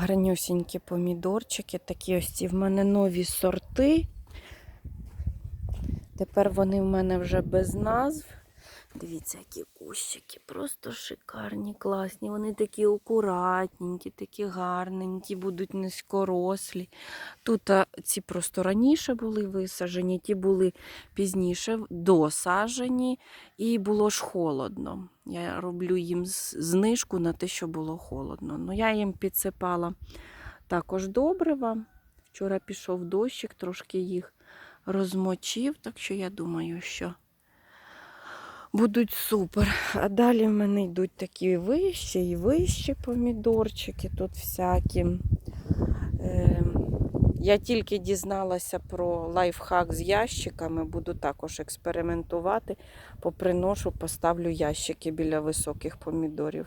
Гарнюсінькі помідорчики, такі ось ці в мене нові сорти. Тепер вони в мене вже без назв. Дивіться, які кущики, просто шикарні, класні. Вони такі акуратненькі, такі гарненькі, будуть низькорослі. Тут а, ці просто раніше були висаджені, ті були пізніше досаджені, і було ж холодно. Я роблю їм знижку на те, що було холодно. Ну, я їм підсипала також добрива. Вчора пішов дощик, трошки їх розмочив, так що я думаю, що будуть супер. А далі в мене йдуть такі вищі і вищі помідорчики, тут всякі. Е, я тільки дізналася про лайфхак з ящиками, буду також експериментувати. Поприношу, поставлю ящики біля високих помідорів.